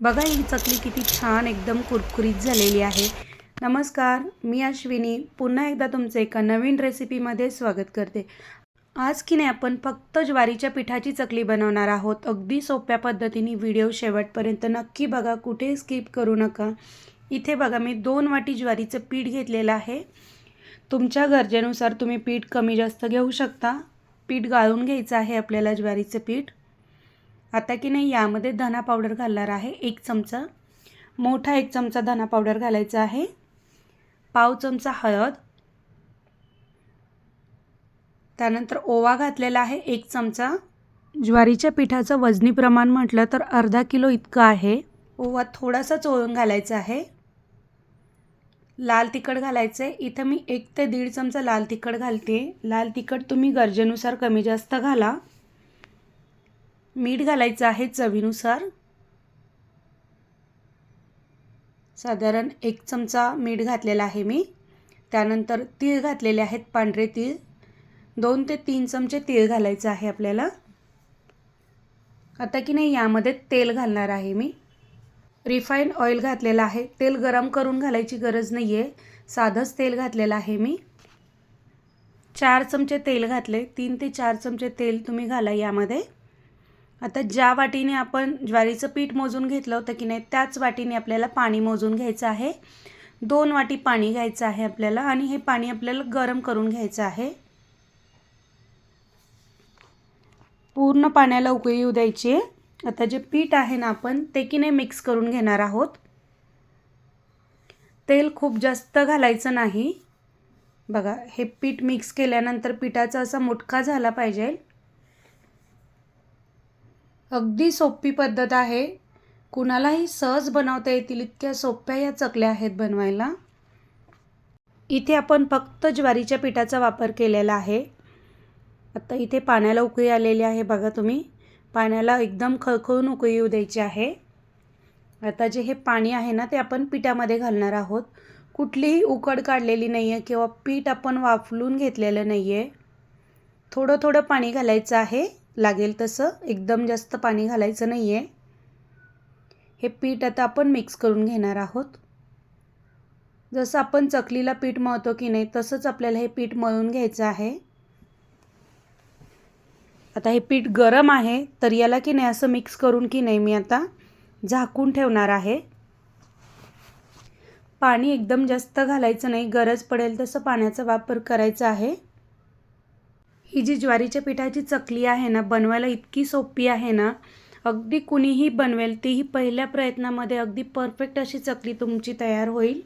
बघा ही चकली किती छान एकदम कुरकुरीत झालेली आहे. नमस्कार मी अश्विनी. पुन्हा एकदा तुमचं एका नवीन रेसिपीमध्ये स्वागत करते. आज की नाही आपण फक्त ज्वारीच्या पिठाची चकली बनवणार आहोत. अगदी सोप्या पद्धतीने व्हिडिओ शेवटपर्यंत नक्की बघा कुठे स्किप करू नका. इथे बघा मी दोन वाटी ज्वारीचं पीठ घेतलेलं आहे. तुमच्या गरजेनुसार तुम्ही पीठ कमी जास्त घेऊ शकता. पीठ गाळून घ्यायचं आहे आपल्याला ज्वारीचं पीठ. आता की नाही यामध्ये धना पावडर घालणार आहे एक चमचा. मोठा एक चमचा धना पावडर घालायचा आहे. पाव चमचा हळद. त्यानंतर ओवा घातलेला आहे एक चमचा. ज्वारीच्या पिठाचं वजनी प्रमाण म्हटलं तर अर्धा किलो इतकं आहे. ओवा थोडासा चोळून घालायचा आहे. लाल तिखट घालायचं आहे इथं मी एक ते दीड चमचा लाल तिखट घालते. लाल तिखट तुम्ही गरजेनुसार कमी जास्त घाला. मीठ घालायचं आहे चवीनुसार. साधारण एक चमचा मीठ घातलेला आहे मी. त्यानंतर तीळ घातलेले आहेत पांढरे तीळ. दोन ते तीन चमचे तीळ घालायचं आहे आपल्याला. आता की नाही यामध्ये तेल घालणार आहे मी. रिफाईन ऑइल घातलेलं आहे. तेल गरम करून घालायची गरज नाही आहे साधंच तेल घातलेलं आहे मी. चार चमचे तेल घातले. तीन ते चार चमचे तेल तुम्ही घाला यामध्ये. आता ज्या वाटीने आपण ज्वारीचं पीठ मोजून घेतलं होतं की नाही त्याच वाटीने आपल्याला पाणी मोजून घ्यायचं आहे. दोन वाटी पाणी घ्यायचं आहे आपल्याला आणि हे पाणी आपल्याला गरम करून घ्यायचं आहे. पूर्ण पाण्याला उकळी येऊ द्यायची आहे. आता जे पीठ आहे ना आपण ते की नाही मिक्स करून घेणार आहोत. तेल खूप जास्त घालायचं नाही. बघा हे पीठ मिक्स केल्यानंतर पिठाचा असा मुटका झाला पाहिजे. अगदी सोपी पद्धत आहे. कुणालाही सहज बनवता येतील इतक्या सोप्या या चकल्या आहेत बनवायला. इथे आपण फक्त ज्वारीच्या पिठाचा वापर केलेला आहे. आता इथे पाण्याला उकळी आलेली आहे बघा तुम्ही. पाण्याला एकदम खळखळून उकळी येऊ द्यायची आहे. आता जे हे पाणी आहे ना ते आपण पिठामध्ये घालणार आहोत. कुठलीही उकड काढलेली नाही आहे किंवा पीठ आपण वाफलून घेतलेलं नाही आहे थोडं थोडं पाणी घालायचं आहे. लागेल तसं. एकदम जास्त पाणी घालायचं नाही आहे हे पीठ आता आपण मिक्स करून घेणार आहोत. जसं आपण चकलीला पीठ मळतो की नाही तसंच आपल्याला हे पीठ मळून घ्यायचं आहे. आता हे पीठ गरम आहे तर याला की नाही असं मिक्स करून की नाही मी आता झाकून ठेवणार आहे. पाणी एकदम जास्त घालायचं नाही गरज पडेल तसं पाण्याचा वापर करायचा आहे. ही जी ज्वारीच्या पिठाची चकली आहे ना बनवायला इतकी सोपी आहे ना अगदी कुणीही बनवेल तीही पहिल्या प्रयत्नामध्ये अगदी परफेक्ट अशी चकली तुमची तयार होईल.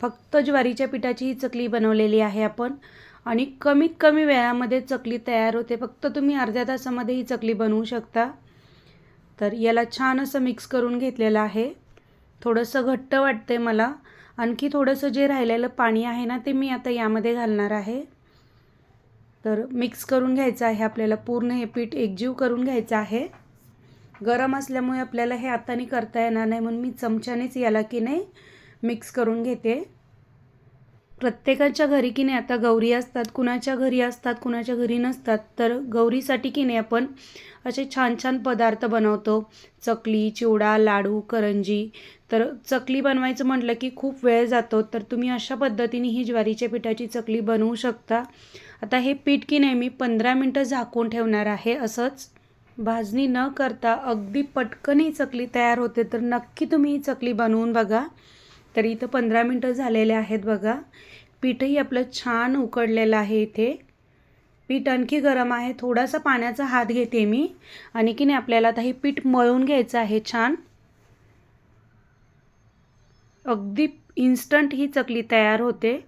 फक्त ज्वारीच्या पिठाची ही चकली बनवलेली आहे आपण आणि कमीत कमी वेळामध्ये चकली तयार होते. फक्त तुम्ही अर्ध्या तासामध्ये ही चकली बनवू शकता. तर याला छान असं मिक्स करून घेतलेलं आहे. थोडंसं घट्ट वाटते मला. आणखी थोडंसं जे राहिलेलं पाणी आहे ना ते मी आता यामध्ये घालणार आहे. तर मिक्स करून घ्यायचं आहे आपल्याला पूर्ण हे पीठ एकजीव करून घ्यायचं आहे. गरम असल्यामुळे आपल्याला हे हाताने करता येणार नाही म्हणून मी चमच्यानेच याला की नाही मिक्स करून घेते. प्रत्येकाच्या घरी की नाही आता गौरी असतात कुणाच्या घरी असतात कुणाच्या घरी नसतात तर गौरीसाठी की नाही आपण असे छान छान पदार्थ बनवतो. चकली चिवडा लाडू करंजी. तर चकली बनवायचं म्हटलं की खूप वेळ जातो तर तुम्ही अशा पद्धतीने ही ज्वारीच्या पिठाची चकली बनवू शकता. आता हे पीठ की नाही मी पंधरा मिनटं झाकून ठेवणार आहे असंच भाजणी न करता अगदी पटकन ही चकली तयार होते तर नक्की तुम्ही ही चकली बनवून बघा. तर इथं पंधरा मिनटं झालेले आहेत बघा. पीठही आपलं छान उकडलेलं आहे इथे. पीठ आणखी गरम आहे. थोडासा पाण्याचा हात घेते मी. आणि की नाही आपल्याला आता हे पीठ मळून घ्यायचं आहे छान. अगदी इन्स्टंट ही चकली तयार होते.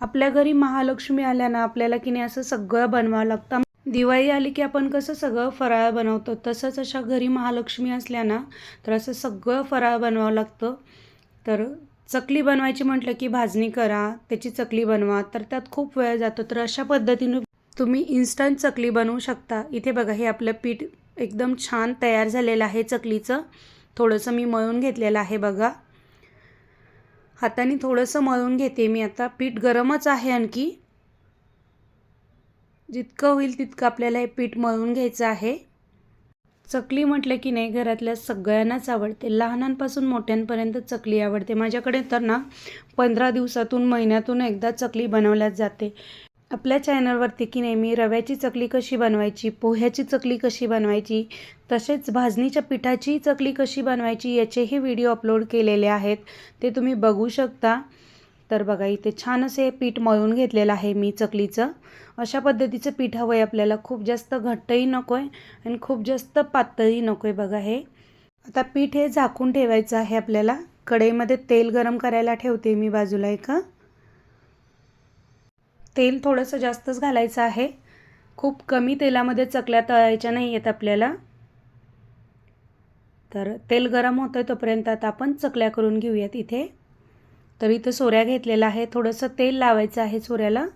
आपल्या घरी महालक्ष्मी आल्या ना आपल्याला की नाही असं सगळं बनवावं लागतं. दिवाळी आली की आपण कसं सगळं फराळ बनवतो. तसंच अशा घरी महालक्ष्मी असल्या ना तर असं सगळं फराळ बनवावं लागतं. तर चकली बनवायची म्हटलं की भाजणी करा त्याची चकली बनवा. तर त्यात खूप वेळ जातो. तर अशा पद्धतीने तुम्ही इन्स्टंट चकली बनवू शकता. इथे बघा हे आपलं पीठ एकदम छान तयार झालेलं आहे चकलीचं. थोडंसं मी मळून घेतलेलं आहे बघा. हाताने थोडंसं मळून घेते मी आता. पीठ गरमच आहे आणखी. जितकं होईल तितकं आपल्याला हे पीठ मळून घ्यायचं आहे. चकली म्हटलं की नाही घरातल्या सगळ्यांनाच आवडते. लहानांपासून मोठ्यांपर्यंत चकली आवडते. माझ्याकडे तर ना पंधरा दिवसातून महिन्यातून एकदा चकली बनवल्याच जाते. आपल्या चॅनलवरती की नाही मी रव्याची चकली कशी बनवायची पोह्याची चकली कशी बनवायची तसेच भाजणीच्या पिठाची चकली कशी बनवायची याचेही व्हिडिओ अपलोड केलेले आहेत. ते तुम्ही बघू शकता. तर बघा इथे छान असे पीठ मळून घेतलेलं आहे मी चकलीचं. अशा पद्धतीचं पीठ हवं आहे आपल्याला. खूप जास्त घट्टही नको आहे आणि खूप जास्त पातळही नको आहे बघा हे. आता पीठ हे झाकून ठेवायचं आहे आपल्याला. कढईमध्ये तेल गरम करायला ठेवते मी बाजूला एका. तेल थोडंसं जास्तच घालायचं आहे. खूप कमी तेलामध्ये चकल्या तळायच्या नाही आहेत आपल्याला. तर तेल गरम होतं तोपर्यंत आता आपण चकल्या करून घेऊयात इथे. तर इथं सोऱ्या घेतलेला आहे थोडंसं तेल लावायचं आहे सोऱ्याला.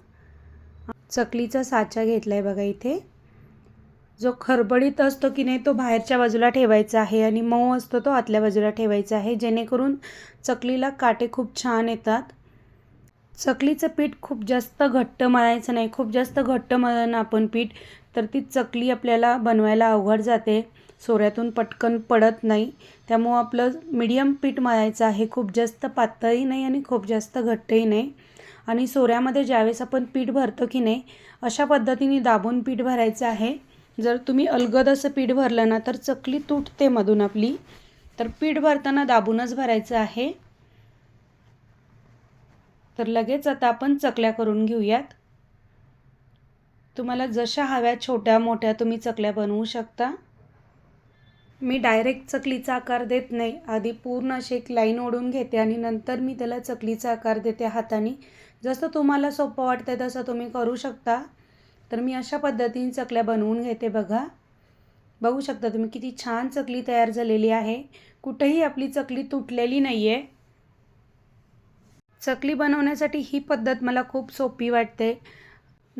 चकलीचा साचा घेतला आहे बघा इथे. जो खरबडीत असतो की नाही तो बाहेरच्या बाजूला ठेवायचा आहे आणि मऊ असतो तो आतल्या बाजूला ठेवायचा आहे. जेणेकरून चकलीला काटे खूप छान येतात. चकलीचं पीठ खूप जास्त घट्ट मळायचं नाही. खूप जास्त घट्ट मळणं आपण पीठ तर ती चकली आपल्याला बनवायला अवघड जाते. सोऱ्यातून पटकन पडत नाही. त्यामुळं आपलं मीडियम पीठ मळायचं आहे. खूप जास्त पातळही नाही आणि खूप जास्त घट्टही नाही. आणि सोऱ्यामध्ये ज्यावेळेस आपण पीठ भरतो की नाही अशा पद्धतीने दाबून पीठ भरायचं आहे. जर तुम्ही अलगद असं पीठ भरलं ना तर चकली तुटते मधून आपली. तर पीठ भरताना दाबूनच भरायचं आहे. तर लगेच आता आपण चकल्या करून घेऊयात. तुम्हाला जशा हव्या छोट्या मोठ्या तुम्ही चकल्या बनवू शकता. मी डायरेक्ट चकलीचा आकार देत नाही. आधी पूर्ण अशी एक लाईन ओढून घेते आणि नंतर मी त्याला चकलीचा आकार देते हाताने. जसं तुम्हाला सोपं वाटतं तसं तुम्ही करू शकता. तर मी अशा पद्धतीने चकल्या बनवून घेते बघा. बघू शकता तुम्ही किती छान चकली तयार झालेली आहे. कुठेही आपली चकली तुटलेली नाही आहे चकली बनवण्यासाठी ही पद्धत मला खूप सोपी वाटते.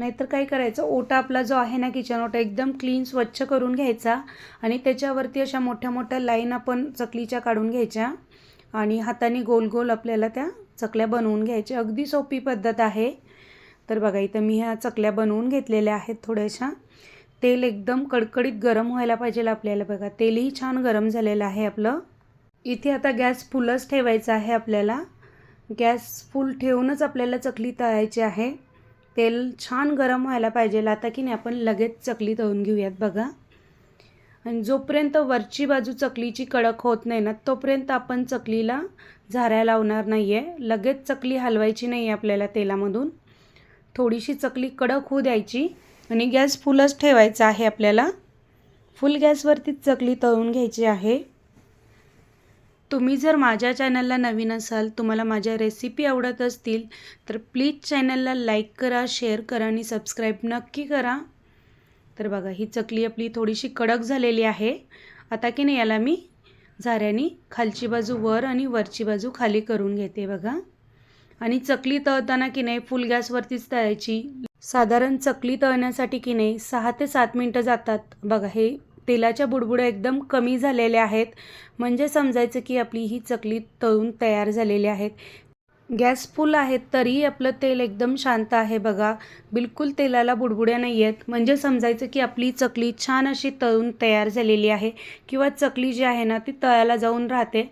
नाहीतर काय करायचं? ओटा आपला जो आहे ना किचन ओटा एकदम क्लीन स्वच्छ करून घ्यायचा आणि त्याच्यावरती अशा मोठ्या मोठ्या लाईन आपण चकलीच्या काढून घ्यायच्या आणि हाताने गोल गोल आपल्याला त्या चकल्या बनवून घ्यायच्या. अगदी सोपी पद्धत आहे. तर बघा इथं मी ह्या चकल्या बनवून घेतलेल्या आहेत थोड्याशा. तेल एकदम कडकडीत गरम व्हायला पाहिजे आपल्याला बघा. तेलही छान गरम झालेलं आहे आपलं. इथे आता गॅस फुलच ठेवायचा आहे आपल्याला. गॅस फुल ठेवूनच आपल्याला चकली तळायची आहे. तेल छान गरम व्हायला पाहिजे. आता की नाही आपण लगेच चकली तळून घेऊयात बघा. आणि जोपर्यंत वरची बाजू चकलीची कडक होत नाही ना तोपर्यंत आपण चकलीला झाऱ्या लावणार नाही आहे लगेच चकली हलवायची नाही आहे आपल्याला तेलामधून. थोडीशी चकली कडक होऊ द्यायची आणि गॅस फुलच ठेवायचा आहे आपल्याला. फुल गॅसवरतीच चकली तळून घ्यायची आहे. तुम्ही जर माझ्या चॅनलला नवीन असाल तुम्हाला माझ्या रेसिपी आवडत असतील तर प्लीज चॅनलला लाईक करा शेअर करा आणि सबस्क्राईब नक्की करा. तर बघा ही चकली आपली थोडीशी कडक झालेली आहे. आता की नाही याला मी झाऱ्याने खालची बाजू वर आणि वरची बाजू खाली करून घेते बघा. आणि चकली तळताना की नाही फुल गॅसवरतीच तळायची. साधारण चकली तळण्यासाठी की नाही सहा ते सात मिनटं जातात. बघा हे तेलाच्या बुडबुड्या एकदम कमी झालेल्या आहेत. म्हणजे समजायचं की आपली ही चकली तळून तयार झालेली आहेत. गॅस फुल आहेत तरीही आपलं तेल एकदम शांत आहे बघा. बिलकुल तेलाला बुडबुड्या नाही आहेत म्हणजे समजायचं की आपली चकली छान अशी तळून तयार झालेली आहे किंवा चकली जी आहे ना ती तळाला जाऊन राहते.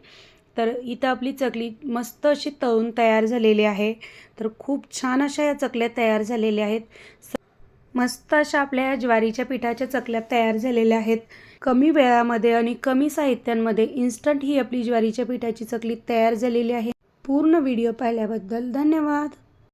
तर इथं आपली चकली मस्त अशी तळून तयार झालेली आहे. तर खूप छान अशा या चकल्या तयार झालेल्या आहेत. मस्त अशा आपल्या ज्वारीच्या पिठाच्या चकल्या तयार झालेल्या आहेत. कमी वेळामध्ये आणि कमी साहित्यांमध्ये इन्स्टंट ही आपली ज्वारीच्या पिठाची चकली तयार झालेली आहे. पूर्ण व्हिडिओ पाहिल्याबद्दल धन्यवाद.